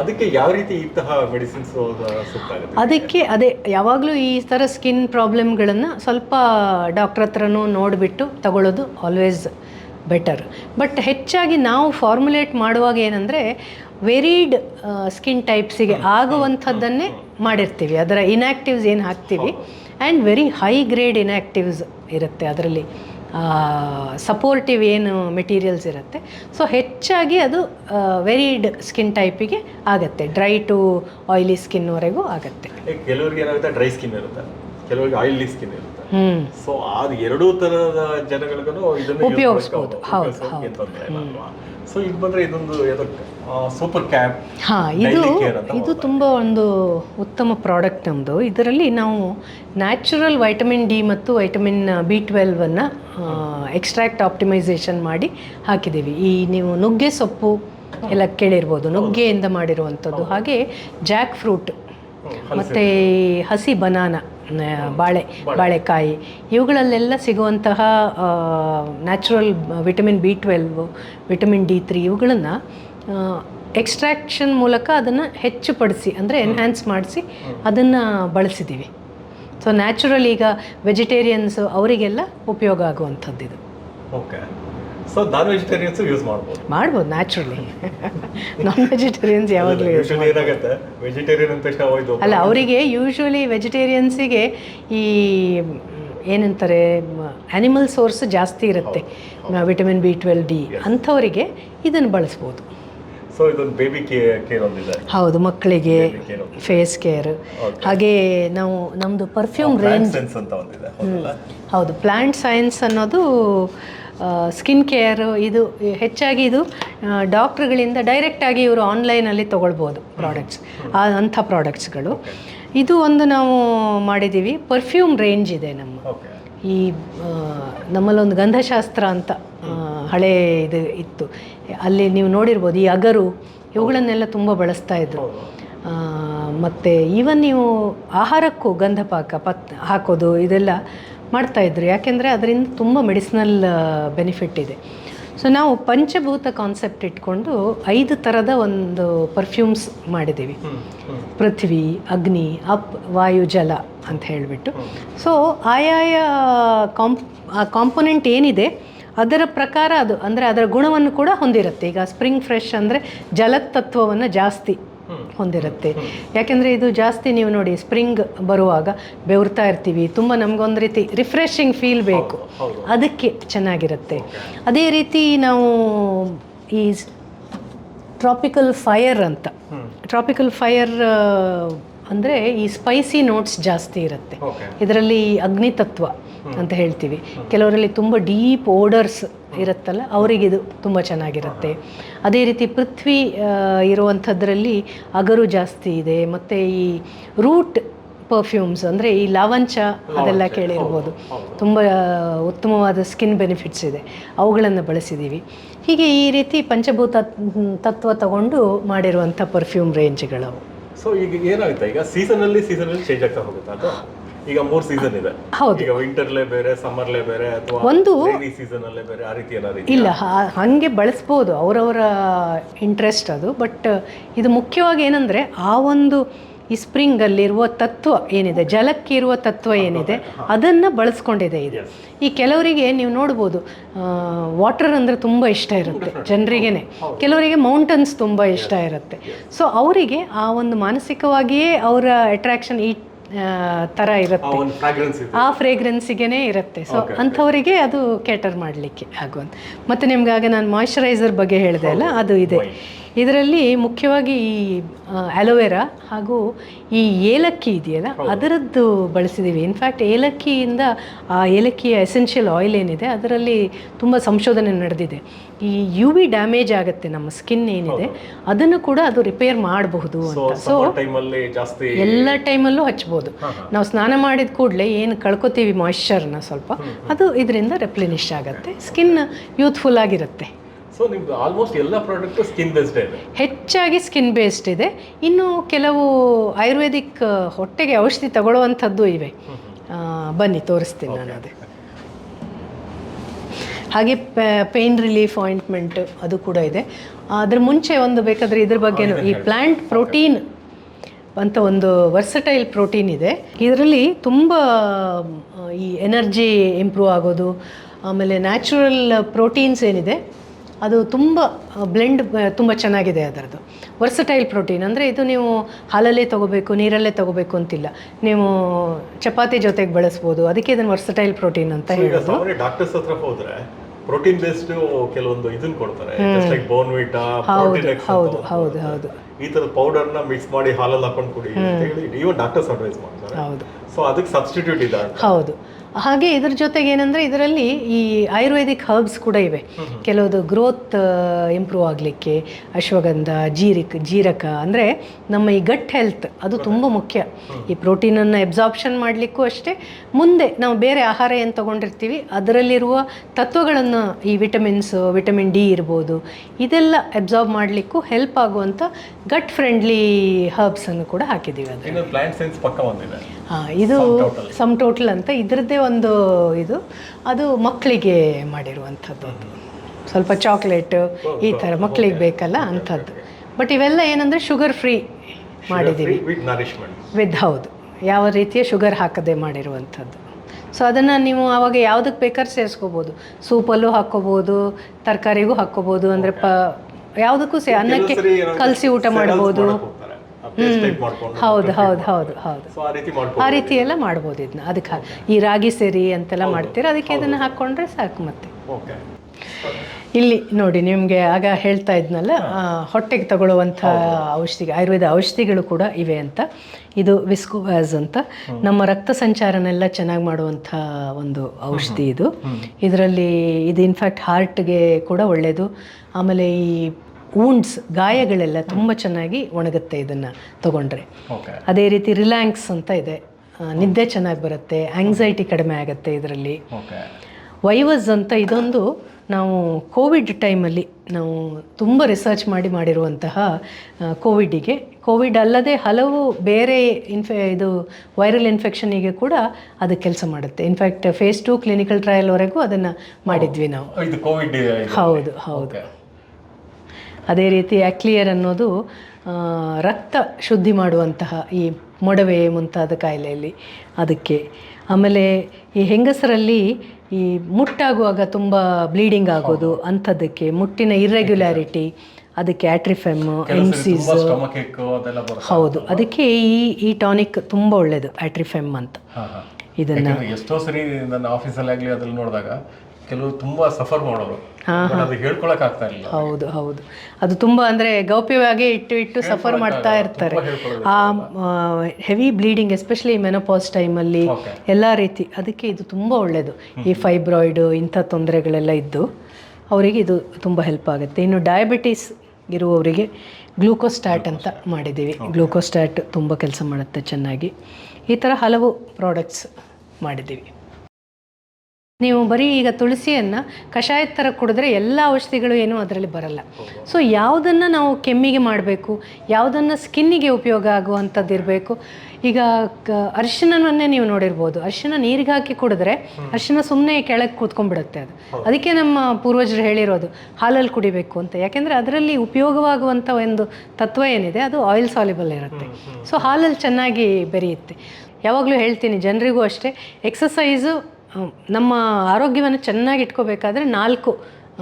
S1: ಅದಕ್ಕೆ ಯಾವ ರೀತಿ ಇಂತಹ ಮೆಡಿಸಿನ್ಸ್
S2: ಅದಕ್ಕೆ ಅದೇ ಯಾವಾಗಲೂ ಈ ಥರ ಸ್ಕಿನ್ ಪ್ರಾಬ್ಲಮ್ಗಳನ್ನು ಸ್ವಲ್ಪ ಡಾಕ್ಟ್ರ್ ಹತ್ರನೂ ನೋಡಿಬಿಟ್ಟು ತಗೊಳ್ಳೋದು ಆಲ್ವೇಸ್ ಬೆಟರ್ ಬಟ್ ಹೆಚ್ಚಾಗಿ ನಾವು ಫಾರ್ಮುಲೇಟ್ ಮಾಡುವಾಗ ಏನಂದರೆ ವೆರೀಡ್ ಸ್ಕಿನ್ ಟೈಪ್ಸಿಗೆ ಆಗುವಂಥದ್ದನ್ನೇ ಮಾಡಿರ್ತೀವಿ. ಅದರ ಇನ್ಯಾಕ್ಟಿವ್ಸ್ ಏನು ಹಾಕ್ತೀವಿ? And very high grade inactives ಇರುತ್ತೆ ಅದರಲ್ಲಿ. ಸಪೋರ್ಟಿವ್ ಏನು ಮೆಟೀರಿಯಲ್ಸ್ ಇರುತ್ತೆ. ಸೊ ಹೆಚ್ಚಾಗಿ ಅದು ವೆರಿಡ್ ಸ್ಕಿನ್ ಟೈಪಿಗೆ ಆಗುತ್ತೆ. ಡ್ರೈ ಟು ಆಯಿಲಿ ಸ್ಕಿನ್ವರೆಗೂ ಆಗುತ್ತೆ.
S1: ಕೆಲವರಿಗೆ ಏನಾಗುತ್ತೆ? ಡ್ರೈ ಸ್ಕಿನ್ ಇರುತ್ತೆ. ಕೆಲವರಿಗೆ ಆಯಿಲಿ ಸ್ಕಿನ್ ಇರುತ್ತೆ. ಸೊ ಅದು ಎರಡೂ ತರದ ಜನಗಳಿಗೂ ಇದನ್ನು
S2: ಉಪಯೋಗಿಸಬಹುದು ಹೌದು,
S1: ಸೊ ಇದು ಬಂದ್ರೆ ಇದೊಂದು ಸೂಪರ್ ಕ್ಯಾಪ್
S2: ಹಾ ಇದು ಇದು ತುಂಬಾ ಒಂದು ಉತ್ತಮ ಪ್ರಾಡಕ್ಟ್ ನಮ್ಮದು ಇದರಲ್ಲಿ ನಾವು ನ್ಯಾಚುರಲ್ ವೈಟಮಿನ್ ಡಿ ಮತ್ತು ವೈಟಮಿನ್ ಬಿ ಟ್ವೆಲ್ವನ್ನು ಎಕ್ಸ್ಟ್ರಾಕ್ಟ್ ಆಪ್ಟಿಮೈಸೇಷನ್ ಮಾಡಿ ಹಾಕಿದ್ದೀವಿ. ಈ ನೀವು ನುಗ್ಗೆ ಸೊಪ್ಪು ಎಲ್ಲ ಕೇಳಿರ್ಬೋದು. ನುಗ್ಗೆಯಿಂದ ಮಾಡಿರುವಂಥದ್ದು. ಹಾಗೆ ಜಾಕ್ ಫ್ರೂಟ್ ಮತ್ತು ಹಸಿ ಬನಾನ ಬಾಳೆ ಬಾಳೆಕಾಯಿ ಇವುಗಳಲ್ಲೆಲ್ಲ ಸಿಗುವಂತಹ natural vitamin B twelve vitamin D three ಇವುಗಳನ್ನು ಎಕ್ಸ್ಟ್ರಾಕ್ಷನ್ ಮೂಲಕ ಅದನ್ನು ಹೆಚ್ಚುಪಡಿಸಿ ಅಂದರೆ ಎನ್ಹ್ಯಾನ್ಸ್ ಮಾಡಿಸಿ ಅದನ್ನು ಬಳಸಿದ್ದೀವಿ ಸೊ ನ್ಯಾಚುರಲ್ ಈಗ ವೆಜಿಟೇರಿಯನ್ಸ್ ಅವರಿಗೆಲ್ಲ ಉಪಯೋಗ ಆಗುವಂಥದ್ದು ಇದು
S1: okay so non vegetarians use ಮಾಡ್ಬೋದು.
S2: ಮಾಡ್ಬೋದು ನ್ಯಾಚುರಲಿ ನಾನ್ ವೆಜಿಟೇರಿಯನ್ಸ್ ಯಾವಾಗಲೂ
S1: ಯೂಶಲಿ ಏನಾಗುತ್ತೆ? ವೆಜಿಟೇರಿಯನ್ ಅಂತ ತಕ್ಷಣ ಹೋಯ್ತು
S2: ಅಲ್ಲ ಅವರಿಗೆ ಯೂಶ್ವಲಿ ವೆಜಿಟೇರಿಯನ್ಸಿಗೆ ಈ ಏನಂತಾರೆ ಆ್ಯನಿಮಲ್ ಸೋರ್ಸ್ ಜಾಸ್ತಿ ಇರುತ್ತೆ. ವಿಟಮಿನ್ ಬಿ ಟ್ವೆಲ್ ಡಿ ಅಂಥವರಿಗೆ ಇದನ್ನು ಬಳಸ್ಬೋದು.
S1: ಸೊ ಇದೊಂದು ಬೇಬಿ ಕೇರ್ ಒಂದಿದೆ.
S2: ಹೌದು ಮಕ್ಕಳಿಗೆ. ಫೇಸ್ ಕೇರ್ ಹಾಗೆ ನಾವು ನಮ್ಮದು ಪರ್ಫ್ಯೂಮ್ ರೇಂಜ್
S1: ಅಂತ ಒಂದಿದೆ.
S2: ಹೌದು ಪ್ಲ್ಯಾಂಟ್ ಸೈನ್ಸ್ ಅನ್ನೋದು ಸ್ಕಿನ್ ಕೇರು ಇದು ಹೆಚ್ಚಾಗಿ ಇದು ಡಾಕ್ಟ್ರುಗಳಿಂದ ಡೈರೆಕ್ಟಾಗಿ ಇವರು ಆನ್ಲೈನಲ್ಲಿ ತೊಗೊಳ್ಬೋದು ಪ್ರಾಡಕ್ಟ್ಸ್ ಅಂಥ ಪ್ರಾಡಕ್ಟ್ಸ್ಗಳು ಇದು ಒಂದು ನಾವು ಮಾಡಿದ್ದೀವಿ. ಪರ್ಫ್ಯೂಮ್ ರೇಂಜ್ ಇದೆ ನಮ್ಮ. ಈ ಆ, ನಮ್ಮಲ್ಲೊಂದು ಗಂಧಶಾಸ್ತ್ರ ಅಂತ ಆ, ಹಳೆ ಇದು ಇತ್ತು. ಅಲ್ಲಿ ನೀವು ನೋಡಿರ್ಬೋದು ಈ ಅಗರು ಇವುಗಳನ್ನೆಲ್ಲ ತುಂಬ ಬಳಸ್ತಾ ಇದ್ರು. ಆ, ಮತ್ತು ಈವನ್ ನೀವು ಆಹಾರಕ್ಕೂ ಗಂಧಪಾಕ ಪತ್ ಹಾಕೋದು ಇದೆಲ್ಲ ಮಾಡ್ತಾಯಿದ್ರು ಯಾಕೆಂದರೆ ಅದರಿಂದ ತುಂಬ ಮೆಡಿಸಿನಲ್ ಬೆನಿಫಿಟ್ ಇದೆ. ಸೊ ನಾವು ಪಂಚಭೂತ ಕಾನ್ಸೆಪ್ಟ್ ಇಟ್ಕೊಂಡು ಐದು ಥರದ ಒಂದು ಪರ್ಫ್ಯೂಮ್ಸ್ ಮಾಡಿದ್ದೀವಿ. ಪೃಥ್ವಿ ಅಗ್ನಿ ಅಪ್ ವಾಯು ಜಲ ಅಂತ ಹೇಳಿಬಿಟ್ಟು. ಸೊ ಆಯಾಯ ಕಾಂಪ್ ಆ ಕಾಂಪೊನೆಂಟ್ ಏನಿದೆ ಅದರ ಪ್ರಕಾರ ಅದು ಅಂದರೆ ಅದರ ಗುಣವನ್ನು ಕೂಡ ಹೊಂದಿರುತ್ತೆ. ಈಗ ಸ್ಪ್ರಿಂಗ್ ಫ್ರೆಶ್ ಅಂದರೆ ಜಲತತ್ವವನ್ನು ಜಾಸ್ತಿ ಹೊಂದಿರುತ್ತೆ. ಯಾಕೆಂದರೆ ಇದು ಜಾಸ್ತಿ ನೀವು ನೋಡಿ ಸ್ಪ್ರಿಂಗ್ ಬರುವಾಗ ಬೆವರ್ತಾ ಇರ್ತೀವಿ ತುಂಬ ನಮಗೊಂದು ರೀತಿ ರಿಫ್ರೆಶಿಂಗ್ ಫೀಲ್ ಬೇಕು. ಅದಕ್ಕೆ ಚೆನ್ನಾಗಿರುತ್ತೆ. ಅದೇ ರೀತಿ ನಾವು ಈ ಟ್ರಾಪಿಕಲ್ ಫೈರ್ ಅಂತ. ಟ್ರಾಪಿಕಲ್ ಫೈರ್ ಅಂದರೆ ಈ ಸ್ಪೈಸಿ ನೋಟ್ಸ್ ಜಾಸ್ತಿ ಇರುತ್ತೆ. ಇದರಲ್ಲಿ ಅಗ್ನಿ ತತ್ವ ಅಂತ ಹೇಳ್ತೀವಿ. ಕೆಲವರಲ್ಲಿ ತುಂಬ ಡೀಪ್ ಓಡರ್ಸ್ ಇರುತ್ತಲ್ಲ ಅವರಿಗೆ ಇದು ತುಂಬ ಚೆನ್ನಾಗಿರುತ್ತೆ. ಅದೇ ರೀತಿ ಪೃಥ್ವಿ ಇರುವಂಥದ್ರಲ್ಲಿ ಅಗರು ಜಾಸ್ತಿ ಇದೆ. ಮತ್ತು ಈ ರೂಟ್ ಪರ್ಫ್ಯೂಮ್ಸ್ ಅಂದರೆ ಈ ಲಾವಂಚ ಅದೆಲ್ಲ ಕೇಳಿರ್ಬೋದು. ತುಂಬ ಉತ್ತಮವಾದ ಸ್ಕಿನ್ ಬೆನಿಫಿಟ್ಸ್ ಇದೆ. ಅವುಗಳನ್ನು ಬಳಸಿದ್ದೀವಿ ಹೀಗೆ ಈ ರೀತಿ ಪಂಚಭೂತ ತತ್ವ ತಗೊಂಡು ಮಾಡಿರುವಂಥ ಪರ್ಫ್ಯೂಮ್ ರೇಂಜ್ಗಳವು
S1: ಸೊ ಈಗ ಏನಾಗುತ್ತೆ ಈಗ ಸೀಸನಲ್ಲಿ ಸೀಸನಲ್ಲಿ ಚೇಂಜ್ ಆಗ್ತಾ ಹೋಗುತ್ತೆ ಈಗ ಮೂರು ಸೀಸನ್ ಇದೆ.
S2: ಹೌದು.
S1: ಈಗ ವಿಂಟರ್ಲೇ ಬೇರೆ ಸಮ್ಮರ್ಲೇ ಬೇರೆ ಅಥವಾ
S2: ಒಂದು
S1: ಸೀಸನ್ ಅಲ್ಲೇ ಬೇರೆ ಆ ರೀತಿ ಏನಾದ್ರು
S2: ಇಲ್ಲ ಹಂಗೆ ಬಳಸ್ಬೋದು ಅವರವರ ಇಂಟ್ರೆಸ್ಟ್ ಅದು. ಬಟ್ ಇದು ಮುಖ್ಯವಾಗಿ ಏನಂದರೆ ಆ ಒಂದು ಈ ಸ್ಪ್ರಿಂಗಲ್ಲಿರುವ ತತ್ವ ಏನಿದೆ ಜಲಕ್ಕೆ ಇರುವ ತತ್ವ ಏನಿದೆ ಅದನ್ನು ಬಳಸ್ಕೊಂಡಿದೆ ಇದು. ಈ ಕೆಲವರಿಗೆ ನೀವು ನೋಡ್ಬೋದು ವಾಟರ್ ಅಂದರೆ ತುಂಬ ಇಷ್ಟ ಇರುತ್ತೆ ಜನರಿಗೇನೆ. ಕೆಲವರಿಗೆ ಮೌಂಟನ್ಸ್ ತುಂಬ ಇಷ್ಟ ಇರುತ್ತೆ. ಸೊ ಅವರಿಗೆ ಆ ಒಂದು ಮಾನಸಿಕವಾಗಿಯೇ ಅವರ ಅಟ್ರಾಕ್ಷನ್ ಈ ಥರ ಇರುತ್ತೆ. ಆ ಫ್ರೇಗ್ರೆನ್ಸಿಗೆ ಇರುತ್ತೆ. ಸೊ ಅಂಥವರಿಗೆ ಅದು ಕ್ಯಾಟರ್ ಮಾಡಲಿಕ್ಕೆ ಆಗುವಂಥ ಮತ್ತು ನಿಮ್ಗಾಗ ನಾನು ಮಾಯ್ಶ್ಚರೈಸರ್ ಬಗ್ಗೆ ಹೇಳಿದೆ ಅಲ್ಲ ಅದು ಇದೆ. ಇದರಲ್ಲಿ ಮುಖ್ಯವಾಗಿ ಈ ಅಲೋವೆರಾ ಹಾಗೂ ಈ ಏಲಕ್ಕಿ ಇದೆಯಲ್ಲ ಅದರದ್ದು ಬಳಸಿದ್ದೀವಿ. ಇನ್ಫ್ಯಾಕ್ಟ್ ಏಲಕ್ಕಿಯಿಂದ ಆ ಏಲಕ್ಕಿಯ ಎಸೆನ್ಷಿಯಲ್ ಆಯಿಲ್ ಏನಿದೆ ಅದರಲ್ಲಿ ತುಂಬ ಸಂಶೋಧನೆ ನಡೆದಿದೆ. ಈ ಯು ವಿ ಡ್ಯಾಮೇಜ್ ಆಗುತ್ತೆ ನಮ್ಮ ಸ್ಕಿನ್ ಏನಿದೆ ಅದನ್ನು ಕೂಡ ಅದು ರಿಪೇರ್ ಮಾಡಬಹುದು ಅಂತ. ಸೊ ಎಲ್ಲ ಟೈಮಲ್ಲೂ ಹಚ್ಬೋದು. ನಾವು ಸ್ನಾನ ಮಾಡಿದ ಕೂಡಲೇ ಏನು ಕಳ್ಕೊತೀವಿ ಮಾಯಿಶ್ಚರ್ನ ಸ್ವಲ್ಪ ಅದು ಇದರಿಂದ ರೆಪ್ಲಿನಿಶ್ ಆಗುತ್ತೆ. ಸ್ಕಿನ್ ಯೂತ್ಫುಲ್ ಆಗಿರುತ್ತೆ.
S1: ಸೊ ನಿಮ್ದು ಆಲ್ಮೋಸ್ಟ್ ಎಲ್ಲ ಪ್ರಾಡಕ್ಟು ಸ್ಕಿನ್ ಬೇಸ್ಡ್ ಇದೆ.
S2: ಹೆಚ್ಚಾಗಿ ಸ್ಕಿನ್ ಬೇಸ್ಡ್ ಇದೆ. ಇನ್ನು ಕೆಲವು ಆಯುರ್ವೇದಿಕ್ ಹೊಟ್ಟೆಗೆ ಔಷಧಿ ತಗೊಳ್ಳುವಂಥದ್ದು ಇವೆ. ಬನ್ನಿ ತೋರಿಸ್ತೀನಿ ನಾನು ಅದೇ ಹಾಗೆ ಪೇನ್ ರಿಲೀಫ್ ಆಯಿಂಟ್ಮೆಂಟ್ ಅದು ಕೂಡ ಇದೆ. ಅದ್ರ ಮುಂಚೆ ಒಂದು ಬೇಕಾದರೆ ಇದ್ರ ಬಗ್ಗೆನೂ ಈ ಪ್ಲ್ಯಾಂಟ್ ಪ್ರೋಟೀನ್ ಅಂತ ಒಂದು ವರ್ಸಟೈಲ್ ಪ್ರೋಟೀನ್ ಇದೆ. ಇದರಲ್ಲಿ ತುಂಬ ಈ ಎನರ್ಜಿ ಇಂಪ್ರೂವ್ ಆಗೋದು ಆಮೇಲೆ ನ್ಯಾಚುರಲ್ ಪ್ರೋಟೀನ್ಸ್ ಏನಿದೆ ಅದು ತುಂಬ ಬ್ಲೆಂಡ್ ತುಂಬ ಚೆನ್ನಾಗಿದೆ ಅದರದ್ದು. ವರ್ಸಟೈಲ್ ಪ್ರೋಟೀನ್ ಅಂದರೆ ಇದು ನೀವು ಹಾಲಲ್ಲೇ ತೊಗೋಬೇಕು ನೀರಲ್ಲೇ ತೊಗೋಬೇಕು ಅಂತಿಲ್ಲ. ನೀವು ಚಪಾತಿ ಜೊತೆಗೆ ಬಳಸ್ಬೋದು. ಅದಕ್ಕೆ ಇದನ್ನು ವರ್ಸಟೈಲ್ ಪ್ರೋಟೀನ್ ಅಂತ ಹೇಳೋದು.
S1: ಡಾಕ್ಟರ್ಸ್ ಹತ್ರ ಹೋದ್ರೆ ಪ್ರೋಟೀನ್ ಬೇಸ್ಡ್ ಕೆಲವೊಂದು ಇದನ್ನ ಕೊಡ್ತಾರೆ. ಲೈಕ್ ಬೋನ್ವಿಟಾ ಪ್ರೋಟೀನ್ ಎಕ್ಸ್
S2: ಹೌದು ಹೌದು ಹೌದು
S1: ಈ ತರ ಪೌಡರ್ನ ಮಿಕ್ಸ್ ಮಾಡಿ ಹಾಲಲ್ಲಿ ಹಾಕೊಂಡು ಕುಡಿ ಅಂತ ಹೇಳಿ ಈವನ್ ಡಾಕ್ಟರ್ಸ್ ಅಡ್ವೈಸ್ ಮಾಡ್ತಾರೆ.
S2: ಹೌದು.
S1: ಸೊ ಅದಕ್ಕೆ ಸಬ್ಸ್ಟಿಟ್ಯೂಟ್ ಇದೆ
S2: ಹೌದು. ಹಾಗೆ ಇದ್ರ ಜೊತೆಗೆ ಏನಂದರೆ ಇದರಲ್ಲಿ ಈ ಆಯುರ್ವೇದಿಕ್ ಹರ್ಬ್ಸ್ ಕೂಡ ಇವೆ. ಕೆಲವೊಂದು ಗ್ರೋತ್ ಇಂಪ್ರೂವ್ ಆಗಲಿಕ್ಕೆ ಅಶ್ವಗಂಧ ಜೀರಿಕ್ ಜೀರಕ ಅಂದರೆ ನಮ್ಮ ಈ ಗಟ್ ಹೆಲ್ತ್ ಅದು ತುಂಬ ಮುಖ್ಯ. ಈ ಪ್ರೋಟೀನನ್ನು ಎಬ್ಸಾರ್ಪ್ಷನ್ ಮಾಡಲಿಕ್ಕೂ ಅಷ್ಟೇ. ಮುಂದೆ ನಾವು ಬೇರೆ ಆಹಾರ ಏನು ತೊಗೊಂಡಿರ್ತೀವಿ ಅದರಲ್ಲಿರುವ ತತ್ವಗಳನ್ನು ಈ ವಿಟಮಿನ್ಸ್ ವಿಟಮಿನ್ ಡಿ ಇರ್ಬೋದು ಇದೆಲ್ಲ ಎಬ್ಸಾರ್ಬ್ ಮಾಡಲಿಕ್ಕೂ ಹೆಲ್ಪ್ ಆಗುವಂಥ ಗಟ್ ಫ್ರೆಂಡ್ಲಿ ಹರ್ಬ್ಸನ್ನು ಕೂಡ ಹಾಕಿದ್ದೀವಿ ಅದರಲ್ಲಿ. ಇದು ಸಮ್ ಟೋಟಲ್ ಅಂತ ಇದರದ್ದೇ ಒಂದು ಇದು. ಅದು ಮಕ್ಕಳಿಗೆ ಮಾಡಿರುವಂಥದ್ದು. ಅದು ಸ್ವಲ್ಪ ಚಾಕ್ಲೇಟ್ ಈ ಥರ ಮಕ್ಕಳಿಗೆ ಬೇಕಲ್ಲ ಅಂಥದ್ದು. ಬಟ್ ಇವೆಲ್ಲ ಏನಂದರೆ ಶುಗರ್ ಫ್ರೀ ಮಾಡಿದ್ದೀವಿ.
S1: ವಿತ್
S2: ವಿದ್ ಹೌದು. ಯಾವ ರೀತಿಯ ಶುಗರ್ ಹಾಕದೆ ಮಾಡಿರುವಂಥದ್ದು. ಸೊ ಅದನ್ನು ನೀವು ಆವಾಗ ಯಾವುದಕ್ಕೆ ಬೇಕಾದ್ರೂ ಸೇರಿಸ್ಕೋಬೋದು. ಸೂಪಲ್ಲೂ ಹಾಕ್ಕೋಬೋದು ತರಕಾರಿಗೂ ಹಾಕ್ಕೋಬೋದು ಅಂದರೆ ಪ ಯಾವುದಕ್ಕೂ ಸೇ ಅನ್ನಕ್ಕೆ ಕಲಸಿ ಊಟ ಮಾಡ್ಬೋದು. ಹೌದು ಹೌದು ಹೌದು ಹೌದು.
S1: ಆ ರೀತಿ
S2: ಎಲ್ಲ ಮಾಡ್ಬೋದು ಇದನ್ನ. ಅದಕ್ಕೆ ಈ ರಾಗಿ ಸೇರಿ ಅಂತೆಲ್ಲ ಮಾಡ್ತೀರ? ಅದಕ್ಕೆ ಇದನ್ನ ಹಾಕ್ಕೊಂಡ್ರೆ ಸಾಕು ಮತ್ತೆ. ಇಲ್ಲಿ ನೋಡಿ ನಿಮಗೆ ಆಗ ಹೇಳ್ತಾ ಇದ್ನಲ್ಲ ಹೊಟ್ಟೆಗೆ ತಗೊಳ್ಳುವಂಥ ಔಷಧಿ ಆಯುರ್ವೇದ ಔಷಧಿಗಳು ಕೂಡ ಇವೆ ಅಂತ. ಇದು ವಿಸ್ಕೋವ್ಯಾಸ್ ಅಂತ. ನಮ್ಮ ರಕ್ತ ಸಂಚಾರನೆಲ್ಲ ಚೆನ್ನಾಗಿ ಮಾಡುವಂಥ ಒಂದು ಔಷಧಿ ಇದು. ಇದರಲ್ಲಿ ಇದು ಇನ್ಫ್ಯಾಕ್ಟ್ ಹಾರ್ಟ್ಗೆ ಕೂಡ ಒಳ್ಳೆಯದು ಆಮೇಲೆ ಈ ವೂಂಡ್ಸ್ ಗಾಯಗಳೆಲ್ಲ ತುಂಬ ಚೆನ್ನಾಗಿ ಒಣಗುತ್ತೆ ಇದನ್ನು ತಗೊಂಡ್ರೆ. ಅದೇ ರೀತಿ ರಿಲ್ಯಾಕ್ಸ್ ಅಂತ ಇದೆ. ನಿದ್ದೆ ಚೆನ್ನಾಗಿ ಬರುತ್ತೆ ಆಂಗ್ಸೈಟಿ ಕಡಿಮೆ ಆಗುತ್ತೆ ಇದರಲ್ಲಿ. ವೈವಸ್ ಅಂತ ಇದೊಂದು ನಾವು ಕೋವಿಡ್ ಟೈಮಲ್ಲಿ ನಾವು ತುಂಬ ರಿಸರ್ಚ್ ಮಾಡಿ ಮಾಡಿರುವಂತಹ ಕೋವಿಡಿಗೆ. ಕೋವಿಡ್ ಅಲ್ಲದೆ ಹಲವು ಬೇರೆ ಇನ್ಫೆ ಇದು ವೈರಲ್ ಇನ್ಫೆಕ್ಷನಿಗೆ ಕೂಡ ಅದು ಕೆಲಸ ಮಾಡುತ್ತೆ. In fact phase two clinical ಟ್ರಯಲ್ವರೆಗೂ ಅದನ್ನು ಮಾಡಿದ್ವಿ ನಾವು. ಹೌದು ಹೌದು. ಅದೇ ರೀತಿ ಆಕ್ಲಿಯರ್ ಅನ್ನೋದು ರಕ್ತ ಶುದ್ಧಿ ಮಾಡುವಂತಹ ಈ ಮೊಡವೆ ಮುಂತಾದ ಕಾಯಿಲೆಯಲ್ಲಿ ಅದಕ್ಕೆ. ಆಮೇಲೆ ಈ ಹೆಂಗಸರಲ್ಲಿ ಈ ಮುಟ್ಟಾಗುವಾಗ ತುಂಬ ಬ್ಲೀಡಿಂಗ್ ಆಗೋದು ಅಂಥದ್ದಕ್ಕೆ ಮುಟ್ಟಿನ ಇರ್ರೆಗ್ಯುಲಾರಿಟಿ ಅದಕ್ಕೆ ಆಟ್ರಿಫೆಮ್
S1: ಬರುತ್ತೆ.
S2: ಹೌದು. ಅದಕ್ಕೆ ಈ ಈ ಟಾನಿಕ್ ತುಂಬ ಒಳ್ಳೆಯದು ಆಟ್ರಿಫೆಮ್ ಅಂತ. ಇದನ್ನ
S1: ಎಷ್ಟೋ ಸರಿ ನನ್ನ ಆಫೀಸಲ್ಲಿ ಆಗಲಿ ಅದ್ರಲ್ಲಿ ನೋಡಿದಾಗ ಕೆಲವರು ತುಂಬಾ ಸಫರ್ ಮಾಡೋರು. ಹೇಳ್ಕೊಳಕ್ ಆಗ್ತಾ ಇಲ್ಲ.
S2: ಹೌದು ಹೌದು. ಅದು ತುಂಬ ಅಂದರೆ ಗೌಪ್ಯವಾಗಿ ಇಟ್ಟು ಇಟ್ಟು ಸಫರ್ ಮಾಡ್ತಾ ಇರ್ತಾರೆ. ಆ ಹೆವಿ ಬ್ಲೀಡಿಂಗ್ ಎಸ್ಪೆಷಲಿ ಮೆನೋಪಾಸ್ ಟೈಮಲ್ಲಿ
S1: ಅಲ್ಲಿ
S2: ಎಲ್ಲ ರೀತಿ ಅದಕ್ಕೆ ಇದು ತುಂಬ ಒಳ್ಳೆಯದು ಈ ಫೈಬ್ರಾಯ್ಡು ಇಂಥ ತೊಂದರೆಗಳೆಲ್ಲ ಇದ್ದು ಅವರಿಗೆ ಇದು ತುಂಬ ಹೆಲ್ಪ್ ಆಗುತ್ತೆ. ಇನ್ನು ಡಯಾಬಿಟೀಸ್ ಇರುವವರಿಗೆ ಗ್ಲೂಕೋಸ್ಟ್ಯಾಟ್ ಅಂತ ಮಾಡಿದ್ದೀವಿ. ಗ್ಲೂಕೋಸ್ಟ್ಯಾಟ್ ತುಂಬ ಕೆಲಸ ಮಾಡುತ್ತೆ ಚೆನ್ನಾಗಿ. ಈ ಥರ ಹಲವು ಪ್ರಾಡಕ್ಟ್ಸ್ ಮಾಡಿದ್ದೀವಿ. ನೀವು ಬರೀ ಈಗ ತುಳಸಿಯನ್ನು ಕಷಾಯದ ಥರ ಕುಡಿದ್ರೆ ಎಲ್ಲ ಔಷಧಿಗಳು ಏನೂ ಅದರಲ್ಲಿ ಬರಲ್ಲ. ಸೊ ಯಾವುದನ್ನು ನಾವು ಕೆಮ್ಮಿಗೆ ಮಾಡಬೇಕು ಯಾವುದನ್ನು ಸ್ಕಿನ್ನಿಗೆ ಉಪಯೋಗ ಆಗುವಂಥದ್ದು ಇರಬೇಕು. ಈಗ ಕ ಅರಿಶಿಣವನ್ನೇ ನೀವು ನೋಡಿರ್ಬೋದು. ಅರಿಶಿನ ನೀರಿಗೆ ಹಾಕಿ ಕುಡಿದ್ರೆ ಅರಿಶಿಣ ಸುಮ್ಮನೆ ಕೆಳಗೆ ಕೂತ್ಕೊಂಡ್ಬಿಡುತ್ತೆ ಅದು. ಅದಕ್ಕೆ ನಮ್ಮ ಪೂರ್ವಜರು ಹೇಳಿರೋದು ಹಾಲಲ್ಲಿ ಕುಡಿಬೇಕು ಅಂತ. ಯಾಕೆಂದರೆ ಅದರಲ್ಲಿ ಉಪಯೋಗವಾಗುವಂಥ ಒಂದು ತತ್ವ ಏನಿದೆ ಅದು ಆಯಿಲ್ ಸಾಲಿಬಲ್ ಇರುತ್ತೆ. ಸೊ ಹಾಲಲ್ಲಿ ಚೆನ್ನಾಗಿ ಬೆರೆಯುತ್ತೆ. ಯಾವಾಗಲೂ ಹೇಳ್ತೀನಿ ಜನರಿಗೂ ಅಷ್ಟೇ ಎಕ್ಸಸೈಸು. ನಮ್ಮ ಆರೋಗ್ಯವನ್ನು ಚೆನ್ನಾಗಿ ಇಟ್ಕೋಬೇಕಾದ್ರೆ ನಾಲ್ಕು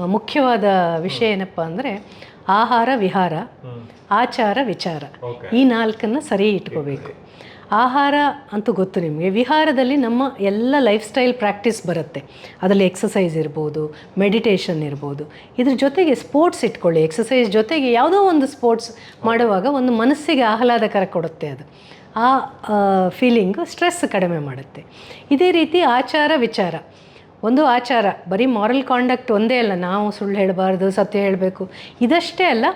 S2: ಮುಖ್ಯವಾದ ವಿಷಯ ಏನಪ್ಪ ಅಂದರೆ ಆಹಾರ ವಿಹಾರ ಆಚಾರ ವಿಚಾರ. ಈ ನಾಲ್ಕನ್ನು ಸರಿ ಇಟ್ಕೋಬೇಕು. ಆಹಾರ ಅಂತೂ ಗೊತ್ತು ನಿಮಗೆ. ವಿಹಾರದಲ್ಲಿ ನಮ್ಮ ಎಲ್ಲ ಲೈಫ್ ಸ್ಟೈಲ್ ಪ್ರಾಕ್ಟೀಸ್ ಬರುತ್ತೆ. ಅದರಲ್ಲಿ ಎಕ್ಸಸೈಸ್ ಇರ್ಬೋದು ಮೆಡಿಟೇಷನ್ ಇರ್ಬೋದು. ಇದ್ರ ಜೊತೆಗೆ ಸ್ಪೋರ್ಟ್ಸ್ ಇಟ್ಕೊಳ್ಳಿ. ಎಕ್ಸಸೈಸ್ ಜೊತೆಗೆ ಯಾವುದೋ ಒಂದು ಸ್ಪೋರ್ಟ್ಸ್ ಮಾಡುವಾಗ ಒಂದು ಮನಸ್ಸಿಗೆ ಆಹ್ಲಾದಕರ ಕೊಡುತ್ತೆ ಅದು. ಆ ಫೀಲಿಂಗ್ ಸ್ಟ್ರೆಸ್ ಕಡಿಮೆ ಮಾಡುತ್ತೆ. ಇದೇ ರೀತಿ ಆಚಾರ ವಿಚಾರ. ಒಂದು ಆಚಾರ ಬರೀ ಮಾರಲ್ ಕಾಂಡಕ್ಟ್ ಒಂದೇ ಅಲ್ಲ ನಾವು ಸುಳ್ಳು ಹೇಳಬಾರ್ದು ಸತ್ಯ ಹೇಳಬೇಕು ಇದಷ್ಟೇ ಅಲ್ಲ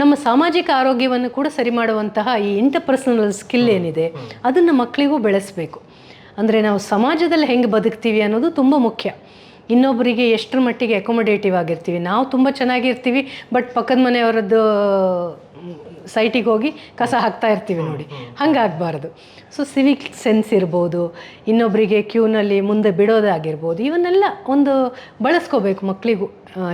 S2: ನಮ್ಮ ಸಾಮಾಜಿಕ ಆರೋಗ್ಯವನ್ನು ಕೂಡ ಸರಿ ಮಾಡುವಂತಹ ಈ ಇಂಟರ್ಪರ್ಸನಲ್ ಸ್ಕಿಲ್ ಏನಿದೆ ಅದನ್ನು ಮಕ್ಕಳಿಗೂ ಬೆಳೆಸಬೇಕು. ಅಂದರೆ ನಾವು ಸಮಾಜದಲ್ಲಿ ಹೆಂಗೆ ಬದುಕ್ತೀವಿ ಅನ್ನೋದು ತುಂಬ ಮುಖ್ಯ. ಇನ್ನೊಬ್ಬರಿಗೆ ಎಷ್ಟರ ಮಟ್ಟಿಗೆ ಅಕೊಮಡೇಟಿವ್ ಆಗಿರ್ತೀವಿ. ನಾವು ತುಂಬ ಚೆನ್ನಾಗಿರ್ತೀವಿ ಬಟ್ ಪಕ್ಕದ ಮನೆಯವರದ್ದು ಸೈಟಿಗೆ ಹೋಗಿ ಕಸ ಹಾಕ್ತಾ ಇರ್ತೀವಿ ನೋಡಿ. ಹಂಗಾಗಬಾರ್ದು. ಸೊ ಸಿವಿಕ್ ಸೆನ್ಸ್ ಇರ್ಬೋದು ಇನ್ನೊಬ್ಬರಿಗೆ ಕ್ಯೂನಲ್ಲಿ ಮುಂದೆ ಬಿಡೋದಾಗಿರ್ಬೋದು ಇವನ್ನೆಲ್ಲ ಒಂದು ಬಳಸ್ಕೋಬೇಕು ಮಕ್ಕಳಿಗೂ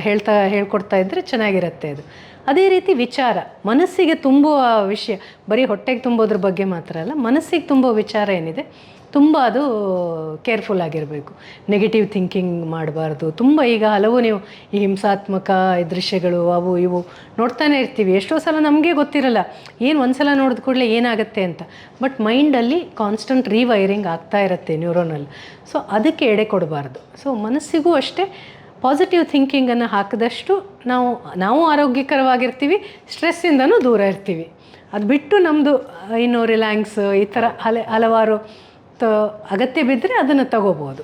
S2: ಹೇಳ್ತಾ ಹೇಳ್ಕೊಡ್ತಾ ಇದ್ದರೆ ಚೆನ್ನಾಗಿರುತ್ತೆ ಅದು. ಅದೇ ರೀತಿ ವಿಚಾರ ಮನಸ್ಸಿಗೆ ತುಂಬುವ ವಿಷಯ ಬರೀ ಹೊಟ್ಟೆಗೆ ತುಂಬೋದ್ರ ಬಗ್ಗೆ ಮಾತ್ರ ಅಲ್ಲ ಮನಸ್ಸಿಗೆ ತುಂಬೋ ವಿಚಾರ ಏನಿದೆ? ತುಂಬ ಅದು ಕೇರ್ಫುಲ್ ಆಗಿರಬೇಕು. ನೆಗೆಟಿವ್ ಥಿಂಕಿಂಗ್ ಮಾಡಬಾರ್ದು. ತುಂಬ ಈಗ ಹಲವು ನೀವು ಈ ಹಿಂಸಾತ್ಮಕ ದೃಶ್ಯಗಳು ಅವು ಇವು ನೋಡ್ತಾನೆ ಇರ್ತೀವಿ. ಎಷ್ಟೋ ಸಲ ನಮಗೆ ಗೊತ್ತಿರಲ್ಲ. ಏನು ಒಂದು ಸಲ ನೋಡಿದ ಕೂಡಲೇ ಏನಾಗುತ್ತೆ ಅಂತ. ಬಟ್ ಮೈಂಡಲ್ಲಿ ಕಾನ್ಸ್ಟಂಟ್ ರೀವೈರಿಂಗ್ ಆಗ್ತಾ ಇರುತ್ತೆ ನ್ಯೂರೋನಲ್ಲಿ ಸೊ ಅದಕ್ಕೆ ಎಡೆ ಕೊಡಬಾರ್ದು. ಸೊ ಮನಸ್ಸಿಗೂ ಅಷ್ಟೇ ಪಾಸಿಟಿವ್ ಥಿಂಕಿಂಗನ್ನು ಹಾಕಿದಷ್ಟು ನಾವು ನಾವು ಆರೋಗ್ಯಕರವಾಗಿರ್ತೀವಿ ಸ್ಟ್ರೆಸ್ಸಿಂದನೂ ದೂರ ಇರ್ತೀವಿ. ಅದು ಬಿಟ್ಟು ನಮ್ಮದು ಇನ್ನು ರಿಲ್ಯಾಂಕ್ಸ್ ಈ ಥರ ಹಲೆ, ಹಲವಾರು ಅಗತ್ಯ ಬಿದ್ದರೆ ಅದನ್ನು ತಗೋಬೋದು.